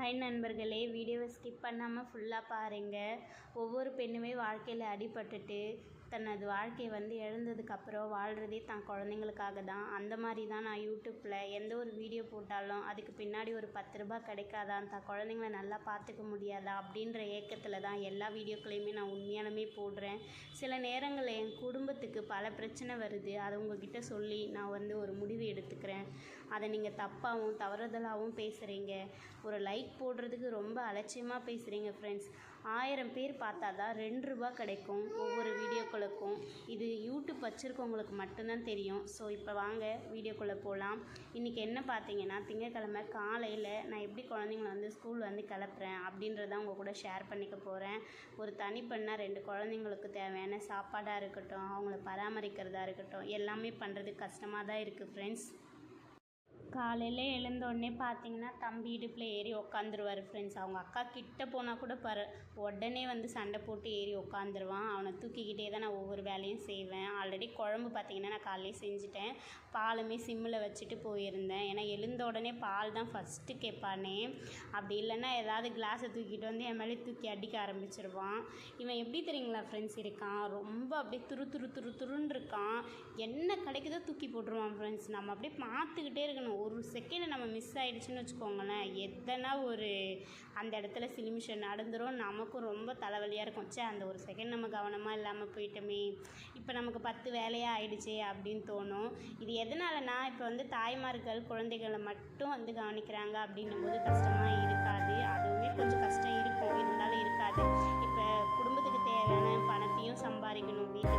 Hi நண்பர்களே வீடியோவை skip பண்ணாமல் ஃபுல்லாக பாருங்கள் ஒவ்வொரு பெண்ணுமே வாழ்க்கையில் அடிபட்டுட்டு தனது வாழ்க்கையை வந்து இழந்ததுக்கப்புறம் வாழ்கிறதே தான் குழந்தைங்களுக்காக தான். அந்த மாதிரி தான் நான் யூடியூப்பில் எந்த ஒரு வீடியோ போட்டாலும் அதுக்கு பின்னாடி ஒரு பத்து ரூபா கிடைக்காதா? தான் குழந்தைங்கள நல்லா பார்த்துக்க முடியாதா? அப்படின்ற ஏக்கத்தில் தான் எல்லா வீடியோக்களையுமே நான் உண்மையாலுமே போடுறேன். சில நேரங்களில் என் குடும்பத்துக்கு பல பிரச்சனை வருது. அதை உங்ககிட்ட சொல்லி நான் வந்து ஒரு முடிவு எடுத்துக்கிறேன். அதை நீங்கள் தப்பாகவும் தவறுதலாகவும் பேசுகிறீங்க ஒரு லைக் போடுறதுக்கு ரொம்ப அலட்சியமாக பேசுகிறீங்க ஃப்ரெண்ட்ஸ் ஆயிரம் பேர் பார்த்தா தான் ரெண்டு ரூபா கிடைக்கும் ஒவ்வொரு வீடியோக்களுக்கும். இது யூடியூப் வச்சுருக்கவங்களுக்கு மட்டும்தான் தெரியும். ஸோ இப்போ வாங்க வீடியோக்குள்ளே போகலாம் இன்றைக்கி என்ன பார்த்தீங்கன்னா திங்கக்கிழமை காலையில் நான் எப்படி குழந்தைங்கள வந்து ஸ்கூல் வந்து கிளப்புறேன் அப்படின்றத உங்கள் கூட ஷேர் பண்ணிக்க போகிறேன் ஒரு தனிப்பெண்ணாக ரெண்டு குழந்தைங்களுக்கு தேவையான சாப்பாடாக இருக்கட்டும் அவங்கள பராமரிக்கிறதா இருக்கட்டும் எல்லாமே பண்ணுறது கஷ்டமாக தான் இருக்குது ஃப்ரெண்ட்ஸ் காலையில் எழுந்த உடனே பார்த்தீங்கன்னா தம்பி இடுப்பில் ஏறி உக்காந்துருவார் ஃப்ரெண்ட்ஸ் அவங்க அக்கா கிட்ட போனால் கூட பர உடனே வந்து சண்டை போட்டு ஏறி உக்காந்துருவான். அவனை தூக்கிக்கிட்டே தான் நான் ஒவ்வொரு வேலையும் செய்வேன். ஆல்ரெடி குழம்பு பார்த்தீங்கன்னா நான் காலையிலே செஞ்சுட்டேன். பாலுமே சிம்மில் வச்சுட்டு போயிருந்தேன். ஏன்னா எழுந்த உடனே பால் தான் ஃபஸ்ட்டு கேட்பானே. அப்படி இல்லைன்னா ஏதாவது கிளாஸை தூக்கிட்டு வந்து என் மேலே தூக்கி அடிக்க ஆரம்பிச்சிருவான். இவன் எப்படி தெரியுங்களா ஃப்ரெண்ட்ஸ் இருக்கான். ரொம்ப அப்படியே துரு துரு துரு துருன்னு இருக்கான். என்ன கிடைக்குதோ தூக்கி போட்டுருவான் ஃப்ரெண்ட்ஸ் நம்ம அப்படியே பார்த்துக்கிட்டே இருக்கணும். ஒரு செகண்ட் நம்ம மிஸ் ஆகிடுச்சின்னு வச்சுக்கோங்களேன் எத்தனை ஒரு அந்த இடத்துல சிலிமிஷன் நடந்துரும். நமக்கும் ரொம்ப தலைவலியாக இருக்கும். சே அந்த ஒரு செகண்ட் நம்ம கவனமாக இல்லாமல் போயிட்டோமே இப்போ நமக்கு பத்து வேலையாக ஆயிடுச்சே அப்படின்னு தோணும். இது எதனாலனா இப்போ வந்து தாய்மார்கள் குழந்தைகளை மட்டும் வந்து கவனிக்கிறாங்க அப்படின்னும் போது கஷ்டமாக இருக்காது. அதுவுமே கொஞ்சம் கஷ்டம் இருக்கும். இருந்தாலும் இருக்காது. இப்போ குடும்பத்துக்கு தேவையான பணத்தையும் சம்பாதிக்கணும் வீட்டு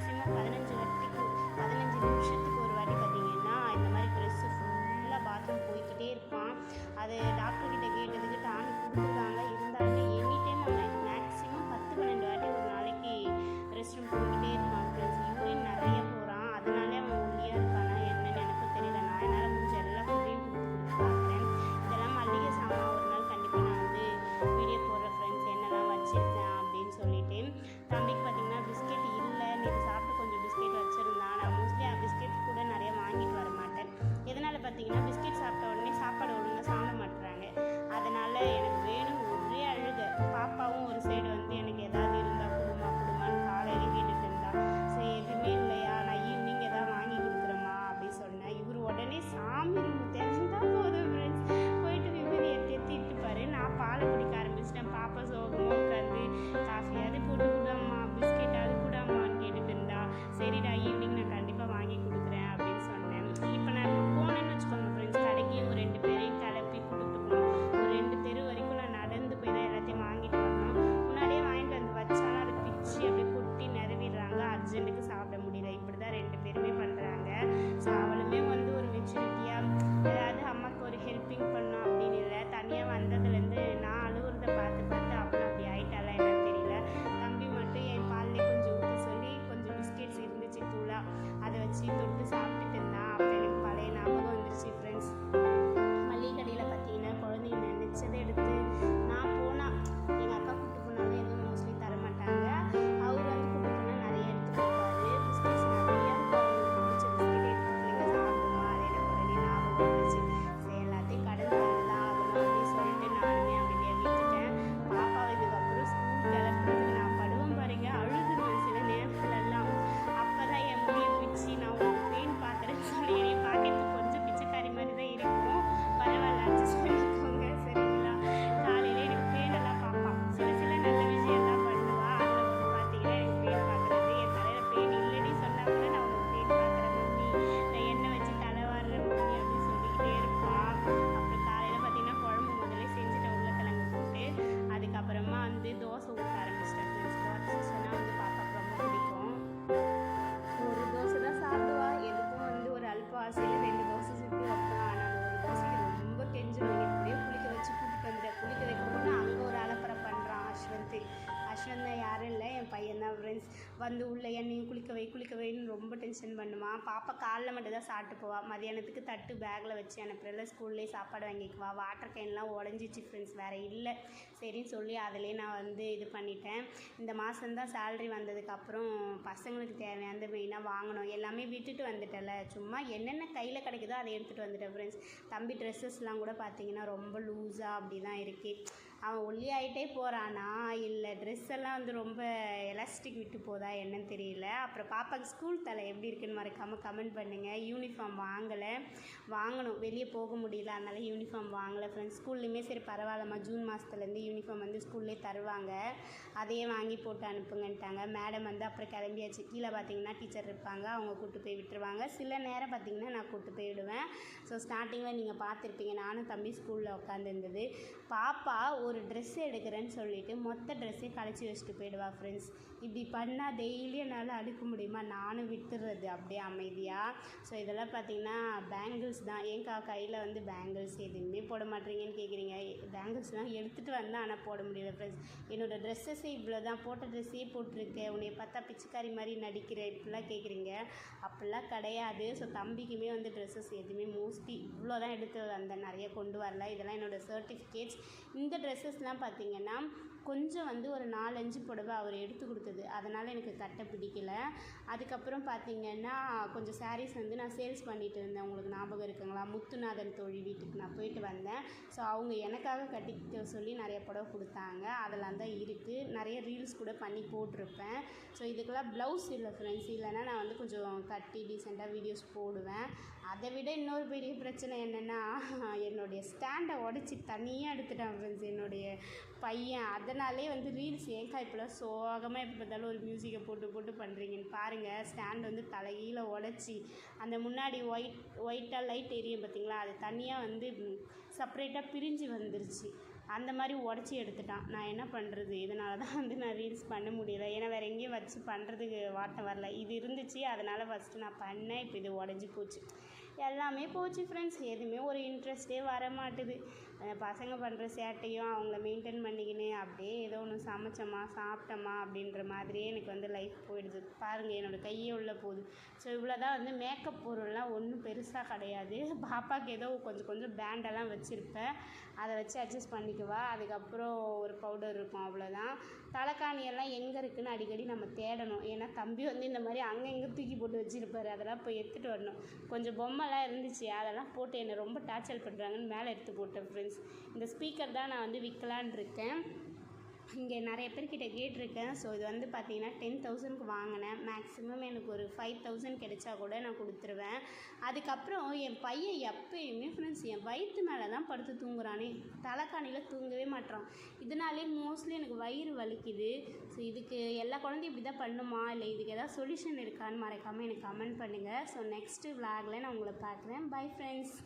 பார்த்தீங்கன்னா மேக்ஸிமம் வந்து உள்ள என்னையும் குளிக்க வை குளிக்க வைன்னு ரொம்ப டென்ஷன் பண்ணுமா? பாப்பா காலைல மட்டும் தான் சாப்பிட்டு போவா. மதியானத்துக்கு தட்டு பேக்கில் வச்சு அனுப்புறல ஸ்கூல்லேயே சாப்பாடு வாங்கிக்குவா வாட்டர் கேன்லாம் உடஞ்சிச்சு ஃப்ரெண்ட்ஸ் வேறு இல்லை. சரின்னு சொல்லி அதிலே நான் வந்து இது பண்ணிட்டேன். இந்த மாதம்தான் சேல்ரி வந்ததுக்கப்புறம் பசங்களுக்கு தேவையானது மெயினாக வாங்கணும். எல்லாமே விட்டுட்டு வந்துட்டல சும்மா என்னென்ன கையில் கிடைக்குதோ அதை எடுத்துகிட்டு வந்துட்டேன் ஃப்ரெண்ட்ஸ் தம்பி ட்ரெஸ்ஸஸ்லாம் கூட பார்த்தீங்கன்னா ரொம்ப லூஸாக அப்படி தான் இருக்குது அவன் ஒல்லியாயிட்டே போகிறானா இல்லை ட்ரெஸ் எல்லாம் வந்து ரொம்ப எலாஸ்டிக் விட்டு போதா என்னன்னு தெரியல. அப்புறம் பாப்பாக்கு ஸ்கூல் தலை எப்படி இருக்குன்னு மறக்காமல் கமெண்ட் பண்ணுங்கள் யூனிஃபார்ம் வாங்கலை. வாங்கணும். வெளியே போக முடியல. அதனால் யூனிஃபார்ம் வாங்கலை. ஃப்ரெண்ட்ஸ் ஸ்கூல்லையுமே சரி பரவாயில்லம்மா. ஜூன் மாதத்துலேருந்து யூனிஃபார்ம் வந்து ஸ்கூல்லே தருவாங்க. அதையே வாங்கி போட்டு அனுப்புங்கன்ட்டாங்க. மேடம் வந்து அப்புறம் கிளம்பியாச்சு. கீழே பார்த்தீங்கன்னா டீச்சர் இருப்பாங்க. அவங்க கூப்பிட்டு போய் விட்டுருவாங்க. சில நேரம் பார்த்தீங்கன்னா நான் கூப்பிட்டு போய் விடுவேன் ஸோ ஸ்டார்டிங்கில் நீங்கள் பார்த்துருப்பீங்க. நானும் தம்பி ஸ்கூலில் உட்காந்துருந்தது பாப்பா ஒரு ஒரு ட்ரெஸ் எடுக்கிறேன்னு சொல்லிட்டு மொத்த ட்ரெஸ்ஸே கழிச்சு வச்சுட்டு போயிடுவா ஃப்ரெண்ட்ஸ் இப்படி பண்ணால் டெய்லி என்னால் அடுக்க முடியுமா? நானும் விட்டுறது அப்படியே அமைதியாக ஸோ இதெல்லாம் பார்த்தீங்கன்னா பேங்கிள்ஸ் தான். ஏன்க்கா கையில் வந்து பேங்கிள்ஸ் எதுவுமே போட மாட்டீங்கன்னு கேட்குறீங்க பேங்கிள்ஸ்லாம் எடுத்துகிட்டு வந்தேன் ஆனால் போட முடியல ஃப்ரெண்ட்ஸ் என்னோடய ட்ரெஸ்ஸஸே இவ்வளோ தான் போட்ட ட்ரெஸ்ஸே போட்டிருக்கேன் உன்னை பார்த்தா பிச்சைக்காரி மாதிரி நடிக்கிற இப்படிலாம் கேட்குறீங்க அப்படிலாம் கிடையாது. ஸோ தம்பிக்குமே வந்து ட்ரெஸ்ஸஸ் எதுவுமே மோஸ்ட்லி இவ்வளோ தான் எடுத்து வந்தேன் நிறைய கொண்டு வரல. இதெல்லாம் என்னோடய சர்டிஃபிகேட்ஸ் இந்த ட்ரெஸ் ட்ரெஸ்ஸஸ்லாம் பார்த்திங்கன்னா கொஞ்சம் வந்து ஒரு நாலஞ்சு புடவை அவர் எடுத்து கொடுத்தது. அதனால் எனக்கு கட்ட பிடிக்கல. அதுக்கப்புறம் பார்த்திங்கன்னா கொஞ்சம் சாரீஸ் வந்து நான் சேல்ஸ் பண்ணிட்டு இருந்தேன். உங்களுக்கு ஞாபகம் இருக்குங்களா? முத்துநாதன் தோழி வீட்டுக்கு நான் போயிட்டு வந்தேன். ஸோ அவங்க எனக்காக கட்டிக்க சொல்லி நிறைய புடவை கொடுத்தாங்க. அதெல்லாம் தான் இருக்குது நிறைய ரீல்ஸ் கூட பண்ணி போட்டிருப்பேன். ஸோ இதுக்கெல்லாம் ப்ளவுஸ் இல்லை ஃப்ரெண்ட்ஸ் இல்லைன்னா நான் வந்து கொஞ்சம் கட்டி டீசெண்டாக வீடியோஸ் போடுவேன். அதை விட இன்னொரு பெரிய பிரச்சனை என்னென்னா என்னுடைய ஸ்டாண்டை உடச்சி தனியாக எடுத்துட்டேன் ஃப்ரெண்ட்ஸ் என்னோட என்னுடைய பையன். அதனாலே வந்து ரீல்ஸ் ஏன்க்கா இப்போலாம் சோகமாக எப்போ பார்த்தாலும் ஒரு மியூசிக்கை போட்டு போட்டு பண்ணுறீங்கன்னு பாருங்கள் ஸ்டாண்ட் வந்து தலைகீழ உடச்சி அந்த முன்னாடி ஒயிட் ஒயிட்டாக லைட் எரியும் பார்த்தீங்களா? அது தனியாக வந்து செப்பரேட்டாக பிரிஞ்சு வந்துருச்சு. அந்த மாதிரி உடச்சி எடுத்துட்டான். நான் என்ன பண்ணுறது இதனால தான் வந்து நான் ரீல்ஸ் பண்ண முடியல. ஏன்னா வேறு எங்கேயும் வச்சு பண்ணுறதுக்கு வார்த்தை வரல. இது இருந்துச்சு. அதனால் ஃபஸ்ட்டு நான் பண்ணேன். இப்போ இது உடஞ்சி போச்சு. எல்லாமே போச்சு ஃப்ரெண்ட்ஸ் எதுவுமே ஒரு இன்ட்ரெஸ்ட்டே வர மாட்டுது பசங்க பண்ணுற சேட்டையும் அவங்கள மெயின்டைன் பண்ணிக்கின்னு அப்படியே ஏதோ ஒன்று சமைச்சோமா சாப்பிட்டோமா அப்படின்ற மாதிரியே எனக்கு வந்து லைஃப் போயிடுது. பாருங்கள் என்னோடய கையே உள்ள போகுது. ஸோ இவ்வளோ தான் வந்து மேக்கப் பொருள்லாம் ஒன்றும் பெருசாக கிடையாது. பாப்பாவுக்கு ஏதோ கொஞ்சம் கொஞ்சம் பேண்டெல்லாம் வச்சுருப்பேன். அதை வச்சு அட்ஜஸ்ட் பண்ணிக்குவா. அதுக்கப்புறம் ஒரு பவுடர் இருக்கும் அவ்வளோதான் தலைக்காணி எல்லாம் எங்கே இருக்குதுன்னு அடிக்கடி நம்ம தேடணும். ஏன்னா தம்பி வந்து இந்த மாதிரி அங்கே இங்கே தூக்கி போட்டு வச்சுருப்பாரு. அதெல்லாம் போய் எடுத்துகிட்டு வரணும். கொஞ்சம் பொம்மைலாம் இருந்துச்சு. அதெல்லாம் போட்டு என்னை ரொம்ப டார்ச்சர் பண்ணுறாங்கன்னு மேலே எடுத்து போட்டேன் ஃப்ரெண்ட்ஸ் இந்த ஸ்பீக்கர் தான் நான் வந்து விற்கலான் இருக்கேன். இங்கே நிறைய பேர்கிட்ட கேட்டிருக்கேன். ஸோ இது வந்து பார்த்தீங்கன்னா டென் தௌசண்ட்க்கு வாங்கினேன். மேக்ஸிமம் எனக்கு ஒரு ஃபைவ் தௌசண்ட் கிடைச்சா கூட நான் கொடுத்துருவேன். அதுக்கப்புறம் என் பையன் எப்பயுமே ஃப்ரெண்ட்ஸ் என் வயிற்று மேலே தான் படுத்து தூங்குறானே. தலைக்காணியில் தூங்கவே மாட்றான். இதனாலே மோஸ்ட்லி எனக்கு வயிறு வலிக்குது. ஸோ இதுக்கு எல்லா குழந்தையும் இப்படி தான் பண்ணுமா? இல்லை இதுக்கு ஏதாவது சொல்யூஷன் இருக்கான்னு மறக்காமல் எனக்கு கமெண்ட் பண்ணுங்கள் ஸோ நெக்ஸ்ட்டு விளாகில் நான் உங்களை பார்க்குறேன். Bye friends